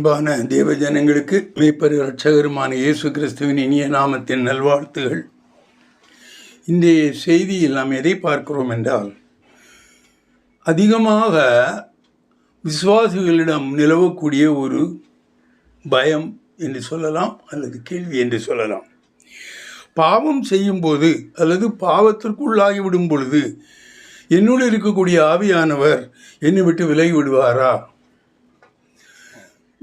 அன்பான தேவஜனங்களுக்கு மேய்ப்பரு இரட்சகருமான இயேசு கிறிஸ்துவின் இனிய நாமத்தின் நல்வாழ்த்துகள். இந்த செய்தியில் நாம் எதை பார்க்கிறோம் என்றால் அதிகமாக விசுவாசிகளிடம் நிலவக்கூடிய ஒரு பயம் என்று சொல்லலாம் அல்லது கேள்வி என்று சொல்லலாம். பாவம் செய்யும்போது அல்லது பாவத்திற்குள்ளாகிவிடும் பொழுது என்னுள் இருக்கக்கூடிய ஆவியானவர் என்னை விட்டு விலகி விடுவாரா?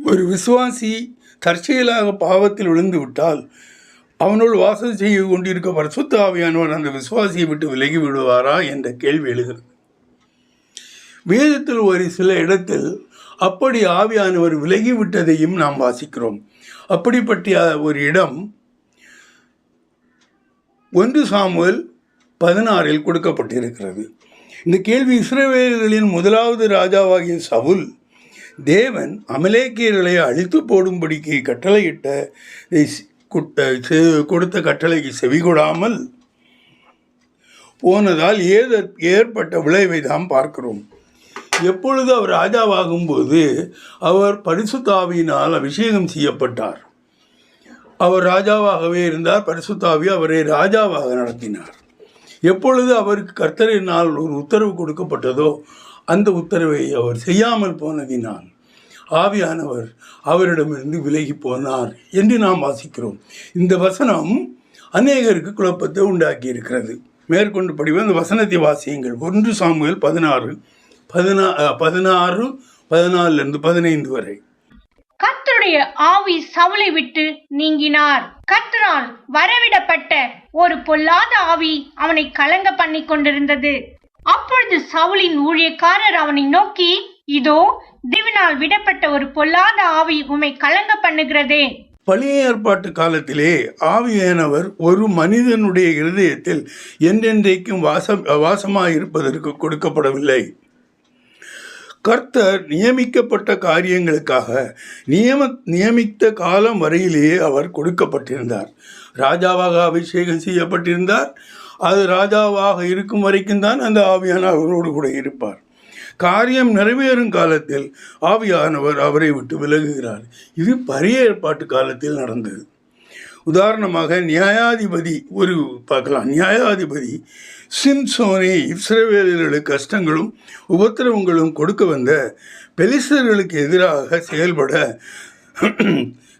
ஒரு விசுவாசி தற்செயலாக பாவத்தில் விழுந்து விட்டால் அவனுள் வாசம் செய்து கொண்டிருக்க பரிசுத்த ஆவியானவர் அந்த விசுவாசியை விட்டு விலகி விடுவாரா என்ற கேள்வி எழுகிறது. வேதத்தில் ஒரு சில இடத்தில் அப்படி ஆவியானவர் விலகி விட்டதையும் நாம் வாசிக்கிறோம். அப்படிப்பட்ட ஒரு இடம் ஒன்று சாமுவல் பதினாறில் கொடுக்கப்பட்டிருக்கிறது. இந்த கேள்வி இஸ்ரவேலர்களின் முதலாவது ராஜாவாகிய சவுல் தேவன் அமலேக்கியர்களை அழித்து போடும்படிக்கு கட்டளையிட்ட செ- கொடுத்த கட்டளைக்கு செவிகொடாமல் போனதால் ஏத ஏற்பட்ட விளைவை தான் பார்க்கிறோம். எப்பொழுது அவர் ராஜாவாகும்போது அவர் பரிசுத்தாவியினால் அபிஷேகம் செய்யப்பட்டார். அவர் ராஜாவாகவே இருந்தார் பரிசுத்தாவி அவரை ராஜாவாக நடத்தினார். எப்பொழுது அவருக்கு கர்த்தரினால் ஒரு உத்தரவு கொடுக்கப்பட்டதோ அந்த உத்தரவை அவர் செய்யாமல் போனதினால் ஆவியானவர் அவரிடமிருந்து விலகி போனார் என்று நாம் வாசிக்கிறோம். இந்த வசனம் அநேகருக்கு குழப்பத்தை உண்டாக்கி இருக்கிறது மேற்கொண்டு படிவு அந்த வசனத்தை வாசியுங்கள். ஒன்று சாமுவேல் பதினாறு பதினா பதினாறு பதினாலிருந்து பதினைந்து வரை. கத்தருடைய ஆவி சவுளை விட்டு நீங்கினார். கத்தரால் வரவிடப்பட்ட ஒரு பொல்லாத ஆவி அவனை கலங்க பண்ணி கொண்டிருந்தது அப்பொழுது சவுலின் ஊழியக்காரர் அவனை நோக்கி இதோ திவினால் விடப்பட்ட ஒரு பொல்லாத ஆவி உமை கலங்க பண்ணுகிறதே. பழைய ஏற்பாட்டு காலத்திலே ஆவியானவர் ஒரு மனிதனுடைய இருதயத்தில் என்றென்றைக்கும் வாசம் வாசமாயிருப்பதற்கு கொடுக்கப்படவில்லை. கர்த்தர் நியமிக்கப்பட்ட காரியங்களுக்காக நியம நியமித்த காலம் வரையிலேயே அவர் கொடுக்கப்பட்டிருந்தார். ராஜாவாக அபிஷேகம் செய்யப்பட்டிருந்தார். அது ராஜாவாக இருக்கும் வரைக்கும் தான் அந்த ஆவியான அவரோடு கூட இருப்பார். காரியம் நிறைவேறும் காலத்தில் ஆவியானவர் அவரை விட்டு விலகுகிறார். இது பரிய ஏற்பாட்டு காலத்தில் நடந்தது. உதாரணமாக நியாயாதிபதி ஒரு பார்க்கலாம். நியாயாதிபதி சிம்சோனை இஸ்ரவேலர்களுக்கு கஷ்டங்களும் உபத்திரவங்களும் கொடுக்க வந்த பெலிஸ்தர்களுக்கு எதிராக செயல்பட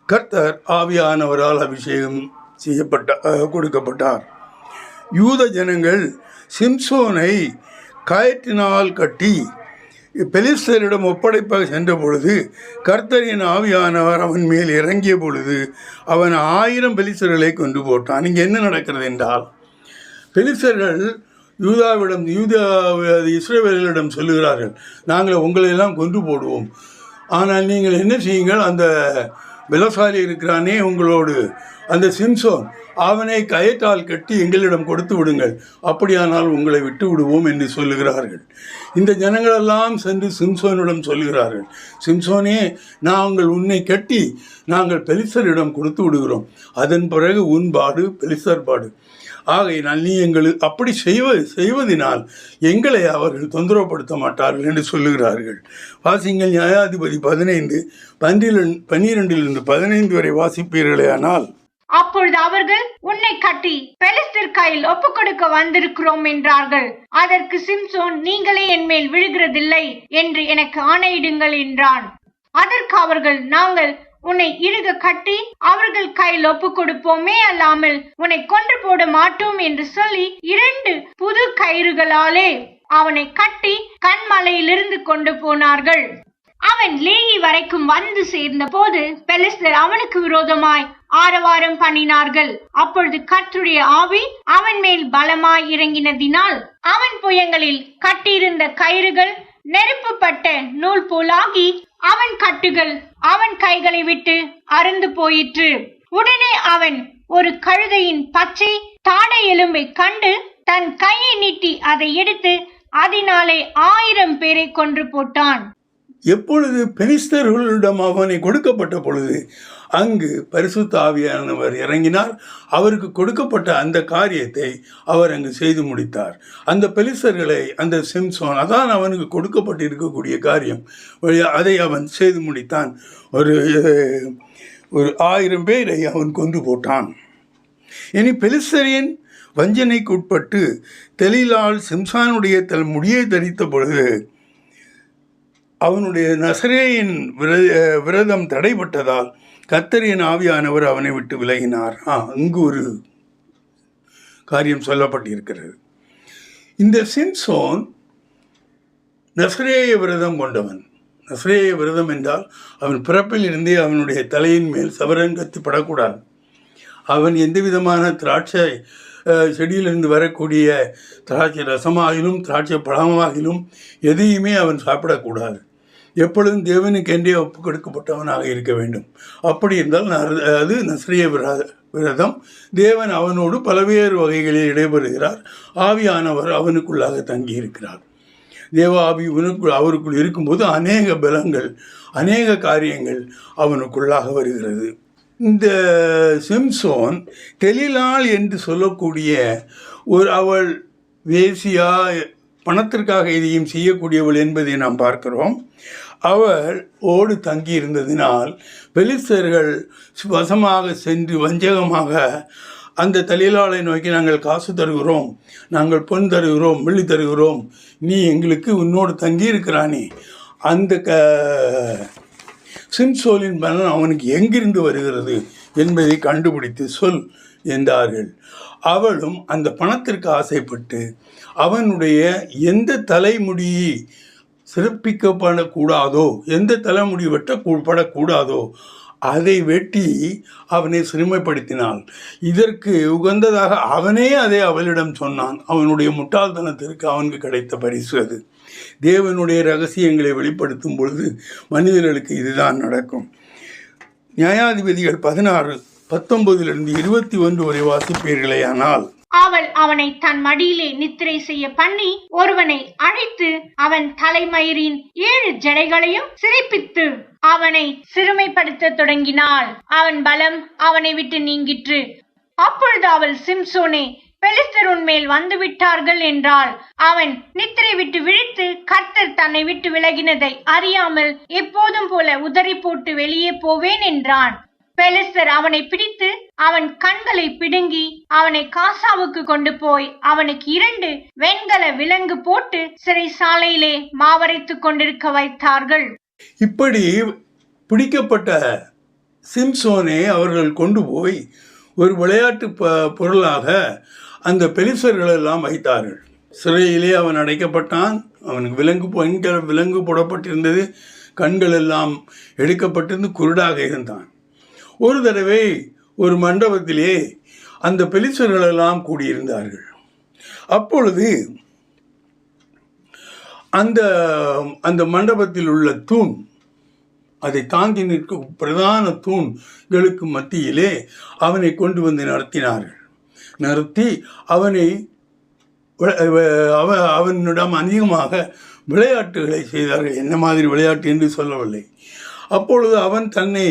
கர்த்தர் ஆவியானவரால் அபிஷேகம் செய்யப்பட்ட கொடுக்கப்பட்டார். யூத ஜனங்கள் சிம்சோனை கயற்றினால் கட்டி பெலிஸ்தரிடம் ஒப்படைப்பாக சென்ற பொழுது கர்த்தரின் ஆவியானவர் அவன் மேல் இறங்கிய பொழுது அவன் ஆயிரம் பெலிஸ்தர்களை கொண்டு போட்டான். இங்கே என்ன நடக்கிறது என்றால் பெலிஸ்தர்கள் யூதாவிடம் யூதா இஸ்ரேவேலரிடம் சொல்லுகிறார்கள் நாங்கள் உங்களையெல்லாம் கொண்டு போடுவோம். ஆனால் நீங்கள் என்ன செய்யுங்கள் அந்த பலசாலி இருக்கிறானே உங்களோடு. அந்த சிம்சோன் அவனை கயத்தால் கட்டி எங்களிடம் கொடுத்து விடுங்கள். அப்படியானால் உங்களை விட்டு விடுவோம் என்று சொல்லுகிறார்கள். இந்த ஜனங்களெல்லாம் சென்று சிம்சோனிடம் சொல்லுகிறார்கள். சிம்சோனே நாங்கள் உன்னை கட்டி நாங்கள் பெலிசரிடம் கொடுத்து விடுகிறோம். அதன் பிறகு உன் பாடு பெலிசர் பாடு. ஆகையினால் நீ எங்களுக்கு அப்படி செய்வ செய்வதினால் எங்களை அவர்கள் தொந்தரவுப்படுத்த மாட்டார்கள் என்று சொல்லுகிறார்கள். வாசிங்கள் நியாயாதிபதி பதினைந்து பன்னிரண்டு பன்னிரெண்டிலிருந்து பதினைந்து வரை வாசிப்பீர்களே ஆனால் அப்பொழுது அவர்கள் உன்னை கட்டி பெலிஸ்டர் கையில் ஒப்பு கொடுக்க வந்திருக்கிறோம் என்றார்கள். அதற்கு சிம்சோன் நீங்களே என் மேல் விழுகிறதில்லை என்று எனக்கு ஆணையிடுங்கள் என்றான். அதற்கு அவர்கள் நாங்கள் உன்னை இறுக கட்டி அவர்கள் கையில் ஒப்பு கொடுப்போமே அல்லாமல் உன்னை கொன்று போட மாட்டோம் என்று சொல்லி இரண்டு புது கயிறுகளாலே அவனை கட்டி கண்மலையிலிருந்து கொண்டு போனார்கள். அவன் லேகி வரைக்கும் வந்து சேர்ந்த போது பெலிஸ்தர் அவனுக்கு விரோதமாய் ஆரவாரம் பண்ணினார்கள். அப்பொழுது கற்றுடைய ஆவி அவன் மேல் பலமாய் இறங்கினதினால் அவன் புயங்களில் கட்டியிருந்த கயிறுகள் நெருப்புப்பட்ட நூல் போலாகி அவன் கட்டுகள் அவன் கைகளை விட்டு அருந்து போயிற்று. உடனே அவன் ஒரு கழுதையின் பச்சை தாடை எலும்பை கண்டு தன் கையை நீட்டி அதை எடுத்து அதனாலே ஆயிரம் பேரை கொன்று போட்டான். எப்பொழுது பெலிஸ்தர்களிடம் அவனை கொடுக்கப்பட்ட பொழுது அங்கு பரிசுத்த ஆவியானவர் இறங்கினார். அவருக்கு கொடுக்கப்பட்ட அந்த காரியத்தை அவர் அங்கு செய்து முடித்தார். அந்த பெலிசர்களை அந்த சிம்சோன் அதான் அவனுக்கு கொடுக்கப்பட்டிருக்கக்கூடிய காரியம். அதை அவன் செய்து முடித்தான். ஒரு ஒரு ஆயிரம் பேரை அவன் கொண்டு போட்டான். இனி பெலிஸ்தரின் வஞ்சனைக்கு உட்பட்டு தெளிலால் சிம்சானுடைய தன் முடியை தரித்த பொழுது அவனுடைய நசரேயின் விர- விரதம் தடைப்பட்டதால் கத்தரியின் ஆவியானவர் அவனை விட்டு விலகினார். ஆ இங்கு ஒரு காரியம் சொல்லப்பட்டிருக்கிறது. இந்த சிம்சோன் நசரேய விரதம் கொண்டவன். நசரேய விரதம் என்றால் அவன் பிறப்பில் இருந்தே அவனுடைய தலையின் மேல் சவரங்கத்து படக்கூடாது அவன் எந்த விதமான திராட்சை செடியிலிருந்து வரக்கூடிய திராட்சை ரசமாகிலும் திராட்சை பழமாகிலும் எதையுமே அவன் சாப்பிடக்கூடாது. எப்பொழுதும் தேவனுக்கென்றே ஒப்பு கொடுக்கப்பட்டவனாக இருக்க வேண்டும். அப்படி இருந்தால் அது நஸ்ரிய விரத விரதம். தேவன் அவனோடு பல்வேறு வகைகளில் இடைபெறுகிறார். ஆவியானவர் அவனுக்குள்ளாக தங்கியிருக்கிறார். தேவ ஆவி இவனுக்குள் அவருக்குள் இருக்கும்போது அநேக பலங்கள் அநேக காரியங்கள் அவனுக்குள்ளாக வருகிறது. இந்த சிம்சோன் தெளிலாள் என்று சொல்லக்கூடிய ஒரு அவள் வேசியா பணத்திற்காக எதையும் செய்யக்கூடியவள் என்பதை நாம் பார்க்கிறோம். அவள் ஓடு தங்கி இருந்ததினால் பெலிஸ்தர்கள் வசமாக சென்று வஞ்சகமாக அந்த தலிலாளை நோக்கி நாங்கள் காசு தருகிறோம் நாங்கள் பொன் தருகிறோம் வெள்ளி தருகிறோம் நீ எங்களுக்கு உன்னோடு தங்கி இருக்கிறானே அந்த க சிம்சோலின் பலன் அவனுக்கு எங்கிருந்து வருகிறது என்பதை கண்டுபிடித்து சொல் என்றார்கள். அவளும் அந்த பணத்திற்கு ஆசைப்பட்டு அவனுடைய எந்த தலைமுடி சிறப்பிக்கப்படக்கூடாதோ எந்த தலைமுடி வெட்டப்படக்கூடாதோ அதை வெட்டி அவனை சிறுமைப்படுத்தினான் இதற்கு உகந்ததாக அவனே அதை அவளிடம் சொன்னான். அவனுடைய முட்டாள்தனத்திற்கு அவனுக்கு கிடைத்த பரிசு அது. தேவனுடைய ரகசியங்களை வெளிப்படுத்தும் பொழுது மனிதர்களுக்கு இதுதான் நடக்கும். நியாயாதிபதிகள் பதினாறு பத்தொன்பதிலிருந்து இருபத்தி ஒன்று வரை வாசிப்பீர்களேயானால் அவள் அவனை தன் மடியிலே நித்திரை செய்ய பண்ணி ஒருவனை அழைத்து அவன் தலைமயிரின் ஏழு ஜடைகளையும் சிறைப்பித்து அவனை சிறுமைப்படுத்த தொடங்கினாள். அவன் பலம் அவனை விட்டு நீங்கிற்று. அப்பொழுது அவள் சிம்சோனே பெலிஸ்தர் உன்மேல் வந்து விட்டார்கள் என்றாள். அவன் நித்திரை விட்டு விழித்து கர்த்தர் தன்னை விட்டு விலகினதை அறியாமல் எப்போதும் போல உதறி போட்டு வெளியே போவேன் என்றான். பெலிஸ்தர் அவனை பிடித்து அவன் கண்களை பிடுங்கி அவனை காசாவுக்கு கொண்டு போய் அவனுக்கு இரண்டு வெண்கல விலங்கு போட்டு சிறைசாலையிலே மாவரைத்துக் கொண்டிருக்க வைத்தார்கள். இப்படி பிடிக்கப்பட்ட சிம்சோனை அவர்கள் கொண்டு போய் ஒரு விளையாட்டு பொருளாக அந்த பெலிசர்கள் எல்லாம் வைத்தார்கள். சிறையிலே அவன் அடைக்கப்பட்டான். அவனுக்கு விலங்கு பெண்கள் விலங்கு போடப்பட்டிருந்தது. கண்கள் எல்லாம் எடுக்கப்பட்டிருந்து குருடாக இருந்தான். ஒரு தடவை ஒரு மண்டபத்திலே அந்த பெலிசர்களெல்லாம் கூடியிருந்தார்கள். அப்பொழுது அந்த அந்த மண்டபத்தில் உள்ள தூண் அதை தாங்கி நிற்கும் பிரதான தூண்களுக்கு மத்தியிலே அவனை கொண்டு வந்து நடத்தினார்கள். நடத்தி அவனை அவ அவனிடம் அதிகமாக விளையாட்டுகளை செய்தார்கள். என்ன மாதிரி விளையாட்டு என்று சொல்லவில்லை. அப்பொழுது அவன் தன்னை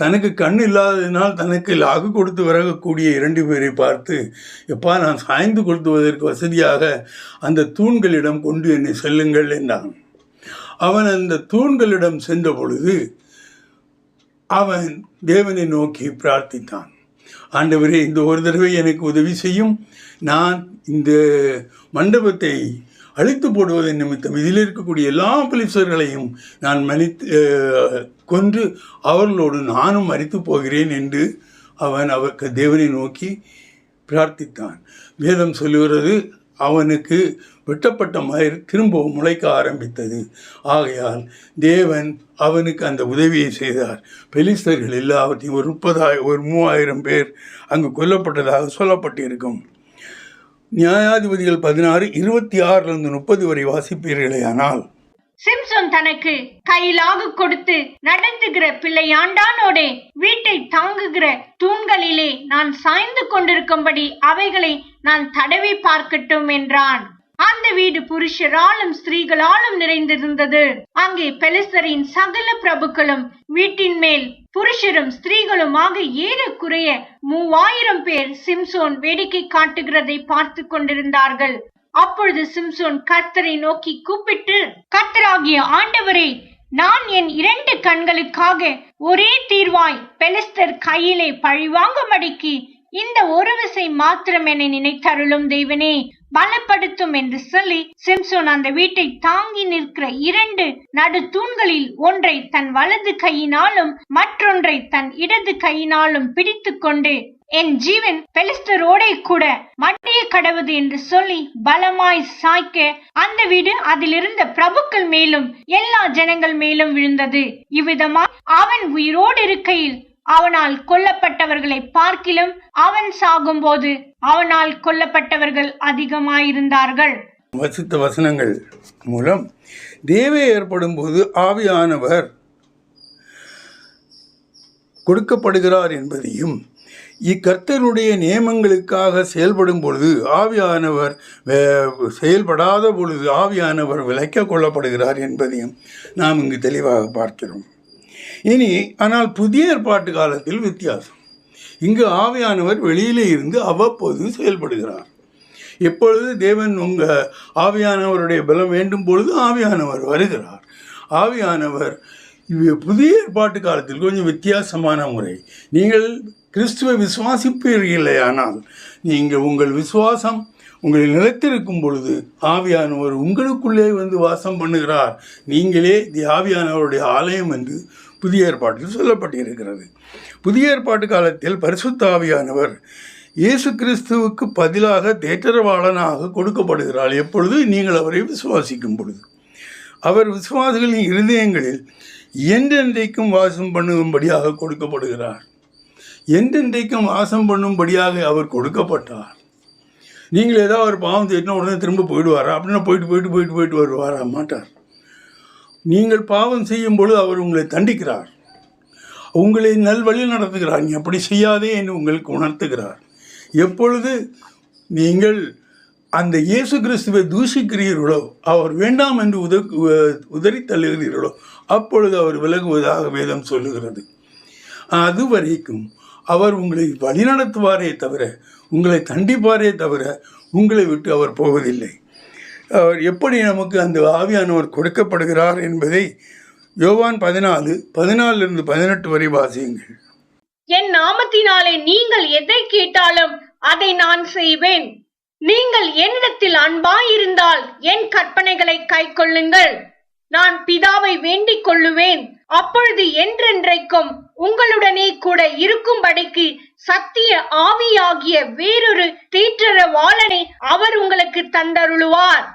தனக்கு கண் இல்லாததினால் தனக்கு லாகு கொடுத்து வரக்கூடிய இரண்டு பேரை பார்த்து எப்பா நான் சாய்ந்து கொளுத்துவதற்கு வசதியாக அந்த தூண்களிடம் கொண்டு என்னை செல்லுங்கள் என்றான். அவன் அந்த தூண்களிடம் சென்ற பொழுது அவன் தேவனை நோக்கி பிரார்த்தித்தான். ஆண்டவரே இந்த ஒரு தடவை எனக்கு உதவி செய்யும். நான் இந்த மண்டபத்தை அழித்து போடுவதன் நிமித்தம். இதில் இருக்கக்கூடிய எல்லா பிலிசர்களையும் நான் மனித்து கொன்று அவர்களோடு நானும் மறித்து போகிறேன் என்று அவன் அவருக்கு தேவனை நோக்கி பிரார்த்தித்தான். வேதம் சொல்லுகிறது அவனுக்கு வெட்டப்பட்ட மயிர் திரும்பவும் முளைக்க ஆரம்பித்தது. ஆகையால் தேவன் அவனுக்கு அந்த உதவியை செய்தார். பெலிஸ்தர்கள் எல்லாவற்றையும் ஒரு முப்பதாயிரம் ஒரு மூவாயிரம் பேர் அங்கு கொல்லப்பட்டதாக சொல்லப்பட்டிருக்கும். நியாயாதிபதிகள் பதினாறு இருபத்தி ஆறிலிருந்து முப்பது வரை வாசிப்பீர்களே ஆனால். தனக்கு கையிலாக கொடுத்து நடத்துகிற பிள்ளையாண்டானோடே வீட்டை தாங்குகிற தூண்களிலே நான் சாய்ந்து கொண்டிருக்கும்படி அவைகளை நான் தடவி பார்க்கட்டும் என்றான். அந்த வீடு புருஷராலும் ஸ்திரீகளாலும் நிறைந்திருந்தது. அங்கே பெலிசரின் சகல பிரபுக்களும் வீட்டின் மேல் புருஷரும் ஸ்திரீகளுமாக ஏறக்குறைய மூவாயிரம் பேர் சிம்சோன் வேடிக்கை காட்டுகிறதை பார்த்து கொண்டிருந்தார்கள். அப்பொழுது சிம்சோன் கர்த்தரை நோக்கி கூப்பிட்டு கர்த்தராகிய ஆண்டவரே நான் என் இரண்டு கண்களுக்காக ஒரே தீர்வாய் பெலிஸ்தர் கையிலே பழிவாங்கும்படிக்கு இந்த ஒரு விசை மாத்திரம் என நினைத்தருளும் தெய்வனே பலப்படுத்தும் என்று சொல்லி சிம்சோன் அந்த வீட்டை தாங்கி நிற்கிற இரண்டு நடு தூண்களில் ஒன்றை தன் வலது கையினாலும் மற்றொன்றை தன் இடது கையினாலும் பிடித்து கொண்டு என் ஜீவன் பெலிஸ்தரோடே கூட மட்டிய கடவுது என்று சொல்லி பலமாய் சாய்க்க அந்த வீடு அதிலிருந்த பிரபுக்கள் மேலும் எல்லா ஜனங்கள் மேலும் விழுந்தது. இவ்விதமாய் அவன் உயிரோடு இருக்கையில் அவனால் கொல்லப்பட்டவர்களை பார்க்கிலும் அவன் சாகும்போது அவனால் கொல்லப்பட்டவர்கள் அதிகமாயிருந்தார்கள். வசித்த வசனங்கள் மூலம் தேவை ஏற்படும் போது ஆவியானவர் கொடுக்கப்படுகிறார் என்பதையும் இக்கர்த்தருடைய நியமங்களுக்காக செயல்படும் பொழுது ஆவியானவர் வே- செயல்படாத பொழுது ஆவியானவர் விலக்க கொள்ளப்படுகிறார் என்பதையும் நாம் இங்கு தெளிவாக பார்க்கிறோம். இனி ஆனால் புதிய ஏற்பாட்டு காலத்தில் வித்தியாசம். இங்கு ஆவியானவர் வெளியிலே இருந்து அவ்வப்போது செயல்படுகிறார். எப்பொழுது தேவன் உங்கள் ஆவியானவருடைய பலம் வேண்டும் பொழுது ஆவியானவர் வருகிறார். ஆவியானவர் புதிய ஏற்பாட்டு காலத்தில் கொஞ்சம் வித்தியாசமான முறை. நீங்கள் கிறிஸ்துவை விசுவாசிப்பீர்களேயானால் நீங்கள் உங்கள் விசுவாசம் உங்களை நிலைத்திருக்கும் பொழுது ஆவியானவர் உங்களுக்குள்ளே வந்து வாசம் பண்ணுகிறார். நீங்களே தி ஆவியானவருடைய ஆலயம் என்று புதிய ஏற்பாட்டில் சொல்லப்பட்டிருக்கிறது. புதிய ஏற்பாட்டு காலத்தில் பரிசுத்தாவியானவர் இயேசு கிறிஸ்துவுக்கு பதிலாக தேற்றரவாளனாக கொடுக்கப்படுகிறார் எப்பொழுது? நீங்கள் அவரை விசுவாசிக்கும் பொழுது. அவர் விசுவாசிகளின் இருதயங்களில் என்றென்றைக்கும் வாசம் பண்ணும்படியாக கொடுக்கப்படுகிறார். என்றென்றைக்கும் வாசம் பண்ணும்படியாக அவர் கொடுக்கப்பட்டார். நீங்கள் ஏதாவது ஒரு பாவம் தேட்டினா உடனே திரும்ப போயிடுவாரா? அப்படின்னா போயிட்டு போயிட்டு போயிட்டு போயிட்டு வருவாரா? மாட்டார். நீங்கள் பாவம் செய்யும் பொழுது அவர் உங்களை தண்டிக்கிறார். உங்களை நல்வழி நடத்துகிறார். நீ அப்படி செய்யாதே என்று உங்களுக்கு உணர்த்துகிறார். எப்பொழுது நீங்கள் அந்த இயேசு கிறிஸ்துவை தூஷிக்கிறீர்களோ அவர் வேண்டாம் என்று உத உதறி தள்ளுகிறீர்களோ அப்பொழுது அவர் விலகுவதாக வேதம் சொல்லுகிறது. அது வரைக்கும் அவர் உங்களை வழிநடத்துவாரே தவிர உங்களை தண்டிப்பாரே தவிர உங்களை விட்டு அவர் போவதில்லை. அவர் எப்படி நமக்கு அந்த ஆவியானவர் கொடுக்கப்படுகிறார் என்பதை யோவான் பதினாலு பதினாலிருந்து பதினெட்டு வரை வாசியுங்கள். என் நாமத்தினாலே நீங்கள் எதை கேட்டாலும் அதை நான் செய்வேன். நீங்கள் என்னிடத்தில் அன்பாயிருந்தால் என் கற்பனைகளை கைக்கொள்ளுங்கள் நான் பிதாவை வேண்டிக் கொள்ளுவேன். அப்பொழுது என்றென்றைக்கும் உங்களுடனே கூட இருக்கும்படிக்கு சத்திய ஆவியாகிய வேறொரு தீற்றரவாளனை அவர் உங்களுக்கு தந்தருளுவார்.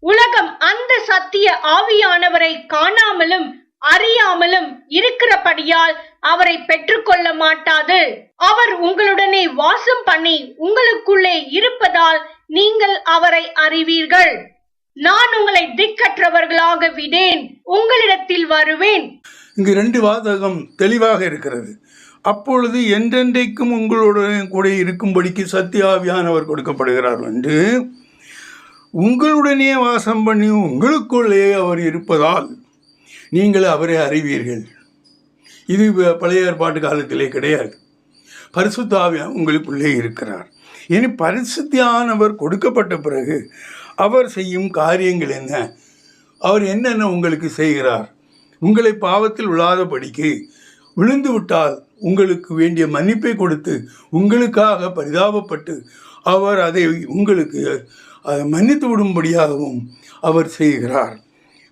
உலகம் அந்த சத்திய ஆவியானவரை காணாமலும் அறியாமலும் இருக்கிறபடியால் அவரை பெற்றுக்கொள்ள மாட்டாது. அவர் உங்களுடனே வாசம் பண்ணி உங்களுக்குள்ளே இருப்பதால் நீங்கள் அவரை அறிவீர்கள். நான் உங்களை திக்கற்றவர்களாக விடேன் உங்களிடத்தில் வருவேன். இங்கு ரெண்டு வாதகம் தெளிவாக இருக்கிறது. அப்பொழுது என்றென்றைக்கும் உங்களுடன் கூட இருக்கும்படிக்கு சத்தியாவியானவர் கொடுக்கப்படுகிறார். என்று உங்களுடனே வாசம் பண்ணி உங்களுக்குள்ளே அவர் இருப்பதால் நீங்கள் அவரை அறிவீர்கள். இது பழைய ஏற்பாட்டு காலத்திலே கிடையாது. பரிசுத்தாவியா உங்களுக்குள்ளே இருக்கிறார். இனி பரிசுத்தியானவர் கொடுக்கப்பட்ட பிறகு அவர் செய்யும் காரியங்கள் என்ன? அவர் என்னென்ன உங்களுக்கு செய்கிறார்? உங்களை பாவத்தில் விழாதபடிக்கு விழுந்து விட்டால் உங்களுக்கு வேண்டிய மன்னிப்பை கொடுத்து உங்களுக்காக பரிதாபப்பட்டு அவர் அதை உங்களுக்கு அதை மன்னித்து விடும்படியாகவும் அவர் செய்கிறார்.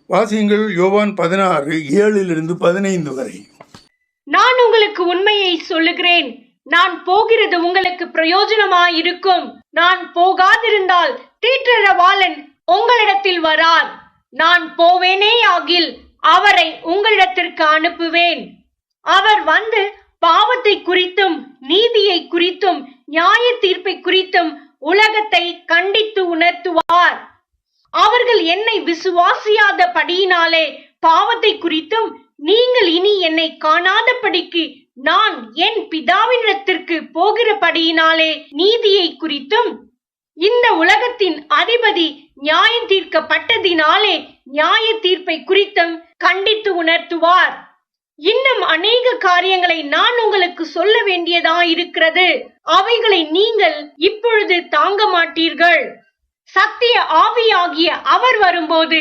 வாசியங்கள் யோவான் பதினாறு ஏழிலிருந்து பதினைந்து வரை. நான் உங்களுக்கு உண்மையை சொல்லுகிறேன். நான் போகிறது உங்களுக்கு பிரயோஜனமாயிருக்கும். நான் போகாதிருந்தால் தீற்றரவாளன் உங்களிடத்தில் வரார். நான் போவேனே ஆகில் அவரை உங்களிடத்திற்கு அனுப்புவேன். அவர் வந்து பாவத்தை குறித்தும் நீதியை குறித்தும் நியாய தீர்ப்பை குறித்தும் உலகத்தை கண்டித்து உணர்த்துவார். அவர்கள் என்னை விசுவாசியாத படியினாலே பாவத்தை குறித்தும் நீங்கள் இனி என்னை காணாதபடிக்கு நான் என் பிதாவினிடத்திற்கு போகிறபடியினாலே நீதியை குறித்தும் இந்த உலகத்தின் அதிபதி நியாயம் தீர்க்கப்பட்டதினாலே நியாய தீர்ப்பை குறித்தும் கண்டித்து உணர்த்துவார். இன்னும் அநேக காரியங்களை நான் உங்களுக்கு சொல்ல வேண்டியதா இருக்கிறது. அவைகளை நீங்கள் இப்பொழுது தாங்க மாட்டீர்கள். சத்திய ஆவியாகிய அவர் வரும்போது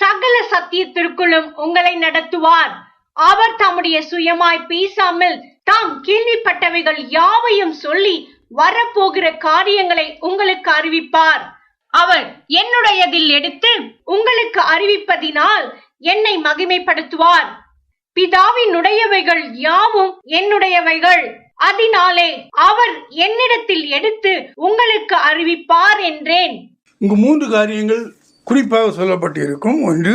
சகல சத்தியத்திற்குள்ளும் உங்களை நடத்துவார். அவர் தம்முடைய சுயமாய் பேசாமல் தாம் கேள்விப்பட்டவைகள் யாவையும் சொல்லி வரப்போகிற காரியங்களை உங்களுக்கு அறிவிப்பார். அவர் என்னுடையதில் எடுத்து உங்களுக்கு அறிவிப்பதினால் என்னை மகிமைப்படுத்துவார். பிதாவினுடையவைகள் யாவும் என்னுடையவைகள்? அதனாலே அவர் என்னிடத்தில் எடுத்து உங்களுக்கு அறிவிப்பார் என்றேன். இங்கு மூன்று காரியங்கள் குறிப்பாக சொல்லப்பட்டிருக்கும். ஒன்று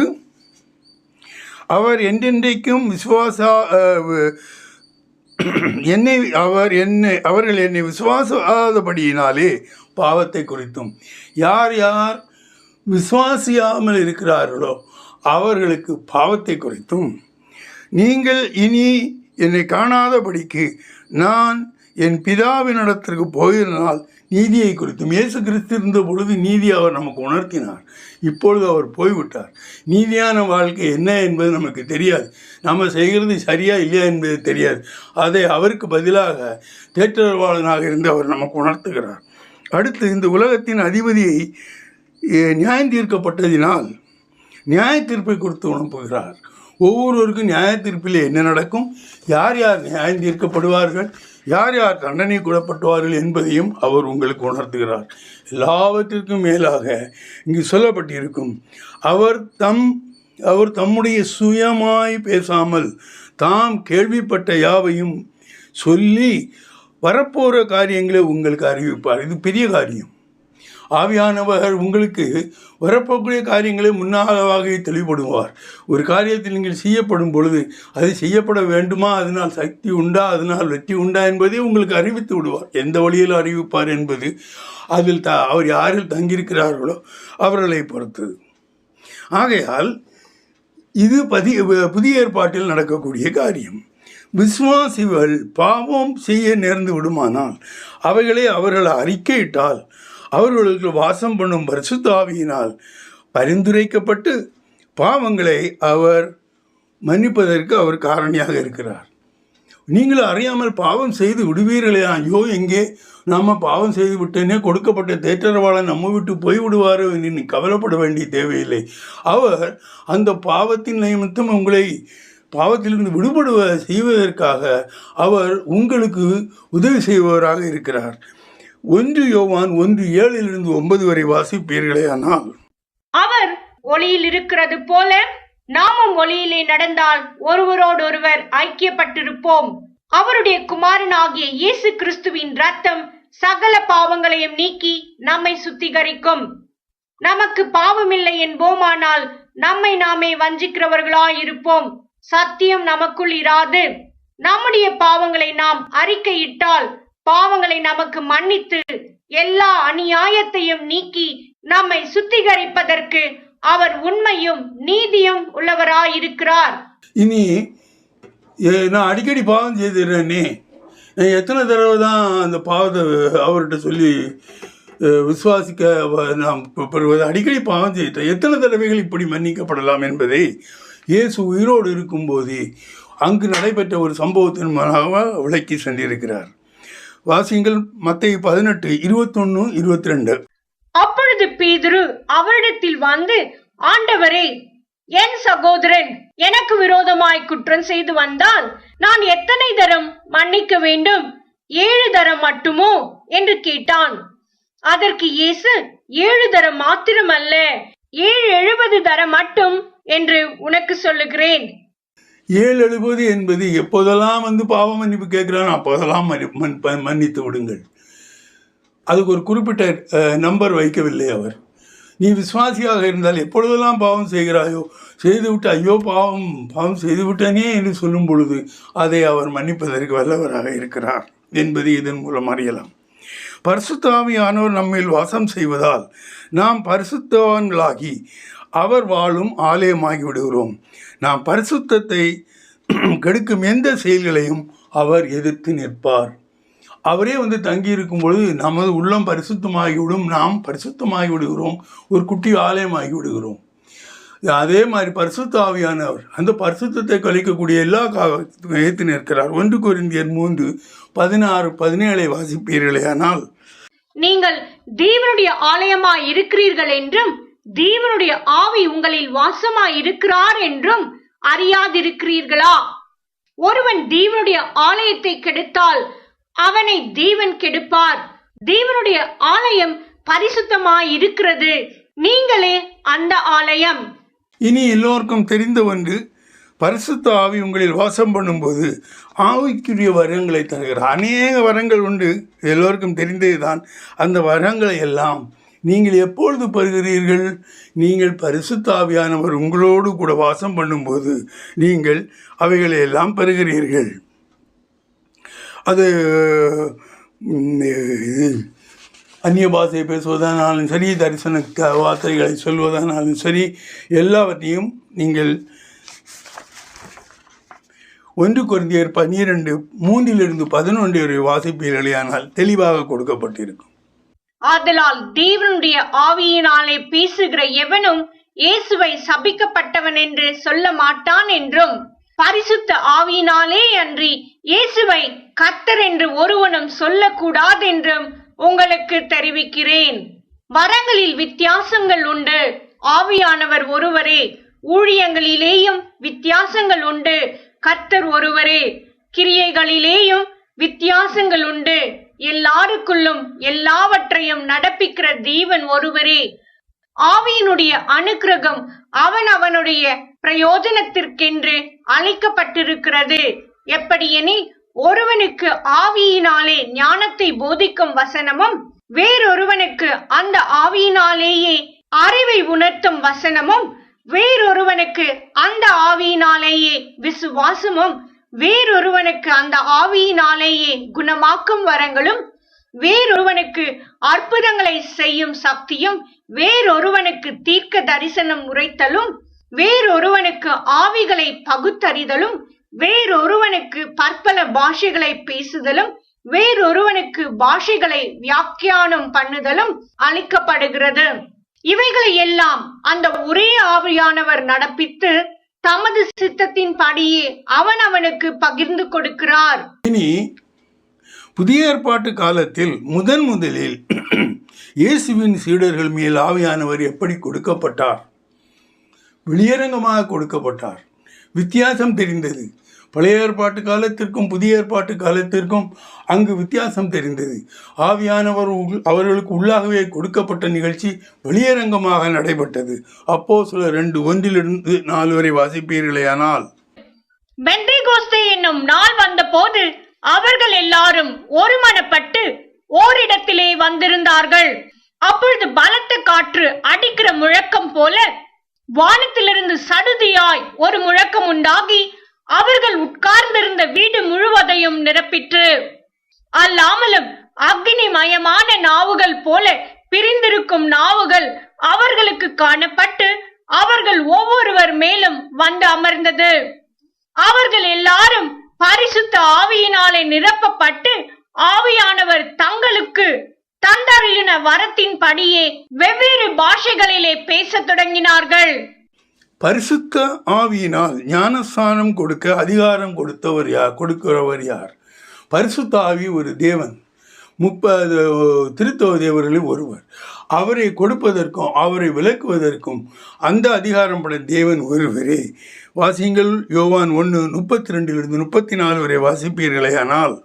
அவர் என்றென்றைக்கும் விசுவாசா என்னை அவர் என்னை அவர்கள் என்னை விசுவாசாதபடியினாலே பாவத்தை குறித்தும் யார் யார் விசுவாசியாமல் இருக்கிறார்களோ அவர்களுக்கு பாவத்தை குறித்தும் நீங்கள் இனி என்னை காணாதபடிக்கு நான் என் பிதாவினிடத்திற்கு போயிருந்தால் நீதியை குறித்தும் இயேசு கிறிஸ்து இருந்த பொழுது நீதி அவர் நமக்கு உணர்த்தினார். இப்பொழுது அவர் போய்விட்டார். நீதியான வாழ்க்கை என்ன என்பது நமக்கு தெரியாது. நம்ம செய்கிறது சரியா இல்லையா என்பது தெரியாது. அதை அவருக்கு பதிலாக தேற்றவாளனாக இருந்து அவர் நமக்கு உணர்த்துகிறார். அடுத்து இந்த உலகத்தின் அதிபதியை நியாயம் தீர்க்கப்பட்டதினால் நியாய தீர்ப்பை கொடுத்து உணர்ப்புகிறார் ஒவ்வொருவருக்கும் நியாய தீர்ப்பிலே என்ன நடக்கும்? யார் யார் நியாயம் தீர்க்கப்படுவார்கள் யார் யார் தண்டனை கூடப்பட்டுவார்கள் என்பதையும் அவர் உங்களுக்கு உணர்த்துகிறார். எல்லாவற்றிற்கும் மேலாக இங்கு சொல்லப்பட்டிருக்கும் அவர் தம் அவர் தம்முடைய சுயமாய் பேசாமல் தாம் கேள்விப்பட்ட யாவையும் சொல்லி வரப்போகிற காரியங்களை உங்களுக்கு அறிவிப்பார். இது பெரிய காரியம். ஆவியானவர் உங்களுக்கு வரப்போக்கூடிய காரியங்களை முன்னாகவே தெளிவுபடுவார். ஒரு காரியத்தில் நீங்கள் செய்யப்படும் பொழுது அது செய்யப்பட வேண்டுமா? அதனால் சக்தி உண்டா? அதனால் வெற்றி உண்டா? என்பதை உங்களுக்கு அறிவித்து விடுவார். எந்த வழியில் அறிவிப்பார் என்பது அதில் த அவர் யாரில் தங்கியிருக்கிறார்களோ அவர்களை பொறுத்தது. ஆகையால் இது பதி புதிய ஏற்பாட்டில் நடக்கக்கூடிய காரியம். விஸ்வாசிகள் பாவம் செய்ய நேர்ந்து விடுமானால் அவைகளை அவர்கள் அறிக்கையிட்டால் அவர்களுக்கு வாசம் பண்ணும் பரிசுத்தாவியினால் பரிந்துரைக்கப்பட்டு பாவங்களை அவர் மன்னிப்பதற்கு அவர் காரணியாக இருக்கிறார். நீங்கள் அறியாமல் பாவம் செய்து விடுவீர்களே. ஐயோ எங்கே நாம் பாவம் செய்து விட்டேனே? கொடுக்கப்பட்ட தேற்றரவாளன் நம்ம விட்டு போய் விடுவாரோ என்று கவலைப்பட வேண்டிய தேவையில்லை. அவர் அந்த பாவத்தின் நிமித்தம் உங்களை பாவத்திலிருந்து விடுபடுவ செய்வதற்காக அவர் உங்களுக்கு உதவி செய்பவராக இருக்கிறார். ஒன்று யோவான் ஒன்று ஏழிலிருந்து ஒன்பது வரை வாசிப்பீர்களே ஆனால் அவர் ஒளியில் இருக்கிறது போல நாமும் ஒளியிலே நடந்தால் ஒருவரோடொருவர் ஐக்கியப்பட்டிருப்போம். அவருடைய குமாரனாகிய இயேசு கிறிஸ்துவின் ரத்தம் சகல பாவங்களையும் நீக்கி நம்மை சுத்திகரிக்கும். நமக்கு பாவமில்லை என்போமானால் நம்மை நாமே வஞ்சிக்கிறவர்களாயிருப்போம். சத்தியம் நமக்குள் இராது. நம்முடைய பாவங்களை நாம் அறிக்கையிட்டால் பாவங்களை நமக்கு மன்னித்து எல்லா அநியாயத்தையும் நீக்கி நம்மை சுத்திகரிப்பதற்கு அவர் உண்மையும் நீதியும் உள்ளவராயிருக்கிறார். இனி நான் அடிக்கடி பாவம் செய்திருந்தேனே நான் எத்தனை தடவை தான் அந்த பாவத்தை அவர்கிட்ட சொல்லி விசுவாசிக்க நாம் பெறுவது? அடிக்கடி பாவம் செய்தேன் எத்தனை தடவைகள் இப்படி மன்னிக்கப்படலாம் என்பதை இயேசு உயிரோடு இருக்கும்போது அங்கு நடைபெற்ற ஒரு சம்பவத்தின் மூலமாக விளக்கி சென்றிருக்கிறார். வாசியங்கள் மத்திய பதினெட்டு இருபத்தொன்னு இருபத்தி ரெண்டு அப்பொழுது பேதுரு அவரிடத்தில் வந்து ஆண்டவரே என் சகோதரன் எனக்கு விரோதமாய் குற்றம் செய்து வந்தால் நான் எத்தனை தரம் மன்னிக்க வேண்டும்? ஏழு தரம் மட்டுமோ? என்று கேட்டான். அதற்கு இயேசு ஏழு தரம் மாத்திரமல்ல ஏழு எழுபது தரம் மட்டும் என்று உனக்கு சொல்லுகிறேன். ஏழு எழுபது என்பது எப்போதெல்லாம் வந்து பாவ மன்னிப்பு கேட்குறானோ அப்போதெல்லாம் மன்னி மன் ப- மன்னித்து விடுங்கள். அதுக்கு ஒரு குறிப்பிட்ட நம்பர் வைக்கவில்லை அவர். நீ விசுவாசியாக இருந்தால் எப்பொழுதெல்லாம் பாவம் செய்கிறாயோ செய்துவிட்டு ஐயோ பாவம் பாவம் செய்துவிட்டனே என்று சொல்லும் பொழுது அதை அவர் மன்னிப்பதற்கு வல்லவராக இருக்கிறார் என்பதை இதன் மூலம் அறியலாம். பரிசுத்தாவியானவர் நம்மில் வாசம் செய்வதால் நாம் பரிசுத்தவான்களாகி அவர் வாழும் ஆலயமாகி விடுகிறோம் நாம் பரிசுத்தத்தை கெடுக்கும் எந்த செயல்களையும் அவர் எதிர்த்து நிற்பார். அவரே வந்து தங்கியிருக்கும் பொழுது நமது உள்ளம் பரிசுத்தமாகிவிடும் நாம் பரிசுத்தமாகி விடுகிறோம் ஒரு குட்டி ஆலயமாகி விடுகிறோம் அதே மாதிரி பரிசுத்த ஆவியானவர் அந்த பரிசுத்தத்தை கழிக்கக்கூடிய எல்லா காலத்துக்கும் ஏற்று நிற்கிறார். ஒன்று குறிந்தியர் மூன்று பதினாறு பதினேழை வாசிப்பீர்களே ஆனால் நீங்கள் தேவனுடைய ஆலயமாய் இருக்கிறீர்கள் என்றும் தேவனுடைய ஆவி உங்களில் வாசமாய் இருக்கிறார் என்றும் அறியாதிருக்கிறீர்களா? ஒருவன் தேவனுடைய ஆலயத்தை கெடுத்தால் அவனை தேவன் கெடுப்பார். தேவனுடைய ஆலயம் பரிசுத்தமாய் இருக்கிறது நீங்களே அந்த ஆலயம். இனி எல்லோருக்கும் தெரிந்த ஒன்று பரிசுத்த ஆவி உங்களில் வாசம் பண்ணும்போது ஆவிக்குரிய வரங்களை தருகிறார். அநேக வரங்கள் உண்டு. எல்லோருக்கும் தெரிந்ததுதான். அந்த வரங்களை எல்லாம் நீங்கள் எப்பொழுது பெறுகிறீர்கள் நீங்கள் பரிசுத்தாவியானவர் உங்களோடு கூட வாசம் பண்ணும்போது நீங்கள் அவைகளை எல்லாம் பெறுகிறீர்கள் அது இது அந்நிய பாஷை பேசுவதானாலும் சரி தரிசன வார்த்தைகளை சொல்வதானாலும் சரி எல்லாவற்றையும் நீங்கள் ஒன்று குருந்தியர் பன்னிரெண்டு மூன்றிலிருந்து பதினொன்று வரை வாசிப்பீர்களேயானால் தெளிவாக கொடுக்கப்பட்டிருக்கும். ஆதலால் தேவனுடைய ஆவியினாலே பேசுகிற எவனும் இயேசுவை சபிக்கப்பட்டவன் என்று சொல்ல மாட்டான் என்றும் பரிசுத்த ஆவியினாலே அன்றி இயேசுவை கர்த்தர் என்று ஒருவனும் சொல்லக்கூடாதென்றும் உங்களுக்கு தெரிவிக்கிறேன். வரங்களில் வித்தியாசங்கள் உண்டு. ஆவியானவர் ஒருவரே ஊழியங்களிலேயும் வித்தியாசங்கள் உண்டு. கர்த்தர் ஒருவரே கிரியைகளிலேயும் வித்தியாசங்கள் உண்டு. எல்லாருக்குள்ளும் எல்லாவற்றையும் நடப்பிக்கிற தீவன் ஒருவரே. ஆவியினுடைய அனுக்கிரகம் அவன் அவனுடைய பிரயோஜனத்திற்கென்று அழைக்கப்பட்டிருக்கிறது எப்படியெனில் ஒருவனுக்கு ஆவியினாலே ஞானத்தை போதிக்கும் வசனமும் வேறொருவனுக்கு அந்த ஆவியினாலேயே அறிவை உணர்த்தும் வசனமும் வேறொருவனுக்கு அந்த ஆவியினாலேயே விசுவாசமும் வேறொருவனுக்கு அந்த ஆவியினாலேயே குணமாக்கும் வரங்களும் வேறொருவனுக்கு அற்புதங்களை செய்யும் சக்தியும் வேறொருவனுக்கு தீர்க்க தரிசனம் உரைத்தலும் வேறொருவனுக்கு ஆவிகளை பகுத்தறிதலும் வேறொருவனுக்கு பற்பல பாஷைகளை பேசுதலும் வேறொருவனுக்கு பாஷைகளை வியாக்கியானம் பண்ணுதலும் அளிக்கப்படுகிறது. இவைகளை எல்லாம் அந்த ஒரே ஆவியானவர் நடப்பித்து தமது சித்தத்தின் படியே அவன் அவனுக்கு பகிர்ந்து கொடுக்கிறார். இனி புதிய ஏற்பாட்டு காலத்தில் முதன் முதலில் இயேசுவின் சீடர்கள் மேல் ஆவியானவர் எப்படி கொடுக்கப்பட்டார்? வெளியரங்கமாக கொடுக்கப்பட்டார். வித்தியாசம் தெரிந்தது. பழைய ஏற்பாட்டு காலத்திற்கும் புதிய ஏற்பாட்டு காலத்திற்கும் அங்கு வித்தியாசம் தெரிந்தது. ஆவியானவர் அவர்களுக்கு உள்ளாகவே கொடுக்கப்பட்ட நிகழ்ச்சி வெளியரங்கமாக நடைபெற்றது. அப்போ சில ரெண்டு ஒன்றிலிருந்து நாலு வரை வாசிப்பீர்களேயானால் பெந்தேகோஸ்தே என்னும் நாள் வந்தபோது அவர்கள் எல்லாரும் ஒருமனப்பட்டு ஓரிடத்திலே வந்திருந்தார்கள். அப்பொழுது பலத்த காற்று அடிக்கிற முழக்கம் போல வானத்திலிருந்து சடுதியாய் ஒரு முழக்கம் உண்டாகி அவர்கள் உட்கார்ந்திருந்த வீடு முழுவதையும் நிரப்பிற்று. அல்லாமலும் அக்னிமயமான நாவுகள் போல பிரிந்திருக்கும் நாவுகள் அவர்களுக்கு காணப்பட்டு அவர்கள் ஒவ்வொருவர் மேலும் வந்து அமர்ந்தது. அவர்கள் எல்லாரும் பரிசுத்த ஆவியினாலே நிரப்பப்பட்டு ஆவியானவர் தங்களுக்கு தந்தருளின வரத்தின் படியே வெவ்வேறு பாஷைகளிலே பேசத் தொடங்கினார்கள். பரிசுத்த ஆவியினால் ஞானஸ்தானம் கொடுக்க அதிகாரம் கொடுத்தவர் யார்? கொடுக்கிறவர் யார்? பரிசுத்த ஆவி ஒரு தேவன். முப்பது திருத்தவ தேவர்களில் ஒருவர். அவரை கொடுப்பதற்கும் அவரை விளக்குவதற்கும் அந்த அதிகாரம் பட தேவன் ஒருவரே. வாசிங்கள் யோவான் ஒன்று முப்பத்தி ரெண்டிலிருந்து முப்பத்தி நாலு வரை வாசிப்பீர்களே ஆனால்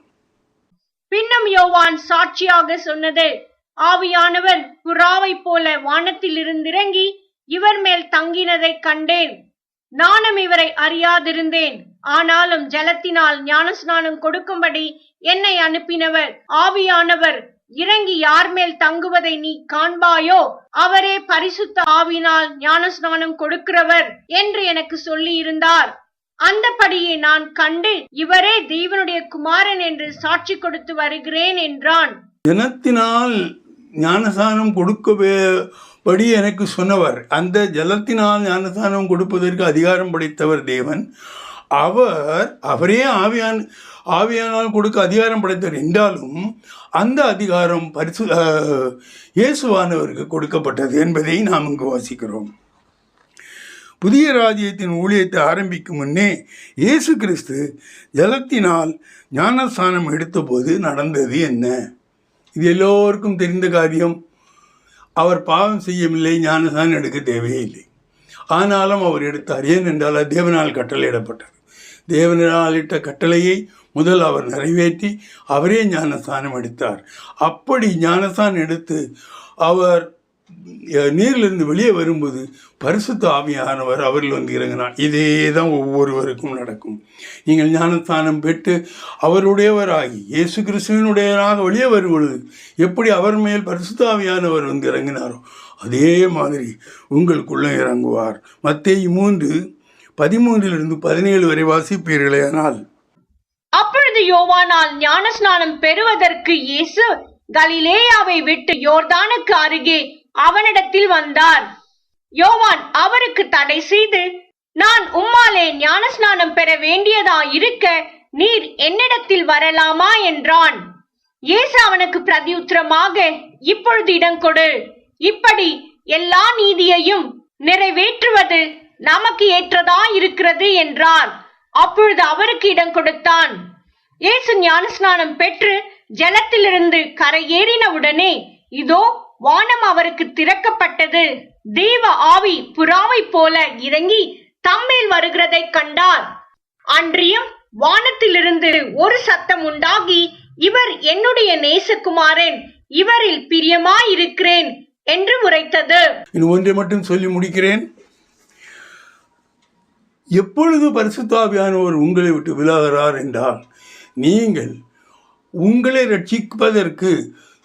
பின்னும் யோவான் சாட்சியாக சொன்னது ஆவியானவர் புறாவைப் போல வானத்தில் இருந்திறங்கி இவர் மேல் தங்கினதைக் கண்டேன். நானும் இவரை அறியாதிருந்தேன். ஆனாலும் ஜலத்தினால் ஞானஸ்நானம் கொடுக்கும்படி என்னை அனுப்பினவர் ஆவியானவர். இறங்கி யார் மேல் தங்குவதை நீ காண்பாயோ அவரே பரிசுத்த ஆவினால் ஞானஸ்நானம் கொடுக்கிறவர் என்று எனக்கு சொல்லி இருந்தார் அந்தபடியே நான் கண்டு இவரே தேவனுடைய குமாரன் என்று சாட்சி கொடுத்து வருகிறேன் என்றான். ஜனத்தினால் ஞானஸ்தானம் படி எனக்கு சொன்னவர். அந்த ஜலத்தினால் ஞானஸ்தானம் கொடுப்பதற்கு அதிகாரம் படைத்தவர் தேவன். அவர் அவரே ஆவியான் ஆவியானால் கொடுக்க அதிகாரம் படைத்தவர் என்றாலும் அந்த அதிகாரம் பரிசு இயேசுவானவருக்கு கொடுக்கப்பட்டது என்பதை நாம் இங்கு வாசிக்கிறோம். புதிய ராஜ்யத்தின் ஊழியத்தை ஆரம்பிக்கும் முன்னே இயேசு கிறிஸ்து ஜலத்தினால் ஞானஸ்தானம் எடுத்தபோது நடந்தது என்ன? இது எல்லோருக்கும் தெரிந்த காரியம். அவர் பாவம் செய்யவில்லை ஞானஸ்தானம் எடுக்க தேவையில்லை. ஆனாலும் அவர் எடுத்தார். ஏனென்றால் அது தேவனால் கட்டளையிடப்பட்டது. தேவனால் இட்ட கட்டளையை முதல் அவர் நிறைவேற்றி அவரே ஞானஸ்தானம் எடுத்தார் அப்படி ஞானஸ்தானம் எடுத்து அவர் நீரிலிருந்து வெளியே வரும்போது பரிசுத்த ஆவியானவர் அவரில் வந்து இறங்கினார். இதே தான் ஒவ்வொருவருக்கும் நடக்கும். நீங்கள் ஞானஸ்தானம் பெற்று அவருடையவராகி இயேசு கிறிஸ்துவனுடையவராக வெளியே வரும் பொழுது எப்படி அவர் மேல் பரிசுத்த ஆவியானவர் வந்து இறங்கினாரோ அதே மாதிரி உங்களுக்குள்ளே இறங்குவார். மத்திய மூன்று பதிமூன்றிலிருந்து பதினேழு வரை வாசிப்பீர்களே ஆனால் அப்பொழுது யோவானால் ஞானஸ்நானம் பெறுவதற்கு இயேசு கலிலேயாவை விட்டு யோர்தானுக்கு அருகே அவனிடத்தில் வந்தார் யோவான் அவருக்கு தடை செய்து நான் உம்மாலே ஞானஸ்நானம் பெற வேண்டியதா இருக்க நீர் என்னிடத்தில் வரலாமா? என்றான். இயேசு அவனுக்கு பிரதியுத்திரமாக இப்பொழுது இடம் கொடு. இப்படி எல்லா நீதியையும் நிறைவேற்றுவது நமக்கு ஏற்றதா இருக்கிறது? என்றார். அப்பொழுது அவருக்கு இடம் கொடுத்தான். இயேசு ஞானஸ்நானம் பெற்று ஜலத்திலிருந்து கரையேறினவுடனே இதோ வானம் அவருக்கு திறக்கப்பட்டது. தேவ ஆவி புறாவைப் போல இறங்கி தம்மேல் வருகிறதை கண்டார். அன்றியும் வானத்திலிருந்து ஒரு சத்தம் உண்டாகி இவர் என்னுடைய நேசகுமாரன் இவரில் பிரியமாயிருக்கிறேன் என்று உரைத்தது. இது ஒன்றை மட்டும் சொல்லி முடிக்கிறேன். எப்பொழுது பரிசுத்தாவியானவர் உங்களை விட்டு விலகிறார் என்றால் நீங்கள் உங்களை ரட்சிப்பதற்கு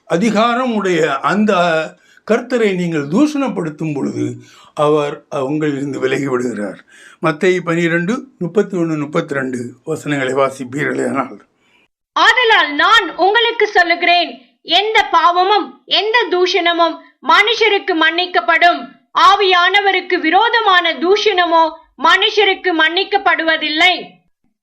அதிகாரம் உடைய அந்த கர்த்தரை நீங்கள் தூஷணப்படுத்தும் பொழுது அவர் உங்களிலிருந்து விலகி விடுகிறார். மத்திய பனிரெண்டு முப்பத்தி ஒன்று முப்பத்தி ரெண்டு வசனங்களை வாசிப்பீர்களேனால் ஆதலால் நான் உங்களுக்கு சொல்லுகிறேன் எந்த பாவமும் எந்த தூஷணமும் மனுஷருக்கு மன்னிக்கப்படும். ஆவியானவருக்கு விரோதமான தூஷணமோ மனுஷருக்கு மன்னிக்கப்படுவதில்லை.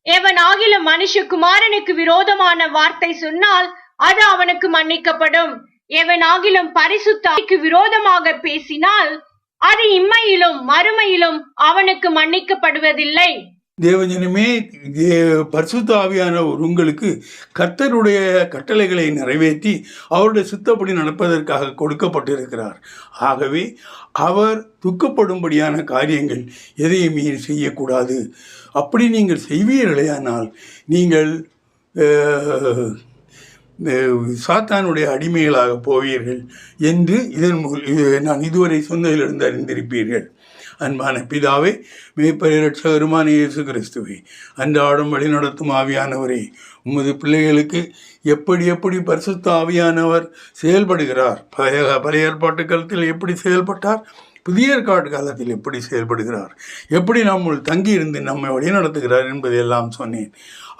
எவனாகிலும் மனுஷகுமாரனுக்கு விரோதமான வார்த்தை சொன்னால் அது அவனுக்கு மன்னிக்கப்படும். எவனாகிலும் பரிசுத்தாய்க்கு விரோதமாக பேசினால் அது இம்மையிலும் மறுமையிலும் அவனுக்கு மன்னிக்கப்படுவதில்லை. தேவஜனமே தே- பரிசுத்த ஆவியானவர் உங்களுக்கு கர்த்தருடைய கட்டளைகளை நிறைவேற்றி அவருடைய சுத்தப்படி நடப்பதற்காக கொடுக்கப்பட்டிருக்கிறார். ஆகவே அவர் துக்கப்படும்படியான காரியங்கள் எதையுமே செய்யக்கூடாது. அப்படி நீங்கள் செய்வீர்களேயானால் நீங்கள் சாத்தானுடைய அடிமைகளாக போவீர்கள் என்று இதன் இது- நான் இதுவரை சொன்னதிலிருந்து அறிந்திருப்பீர்கள். அன்பான பிதாவே மேற்பரிரட்சகருமான இயேசு கிறிஸ்துவே அன்றாடம் வழிநடத்தும் ஆவியானவரே உமது பிள்ளைகளுக்கு எப்படி எப்படி பரிசுத்த ஆவியானவர் செயல்படுகிறார்? பழைய பழைய ஏற்பாட்டு காலத்தில் எப்படி செயல்பட்டார்? புதிய ஏற்பாட்டு காலத்தில் எப்படி செயல்படுகிறார்? எப்படி நம்முள் தங்கியிருந்து நம்மை வழிநடத்துகிறார் என்பதையெல்லாம் சொன்னேன்.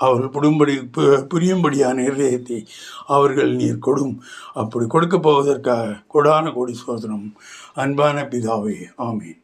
அவர்கள் புடும்படி பு- புரியும்படியான இருதயத்தை அவர்கள் நீர் கொடும். அப்படி கொடுக்கப் போவதற்காக கொடான கோடி சோதனம் அன்பான பிதாவே ஆமீன்.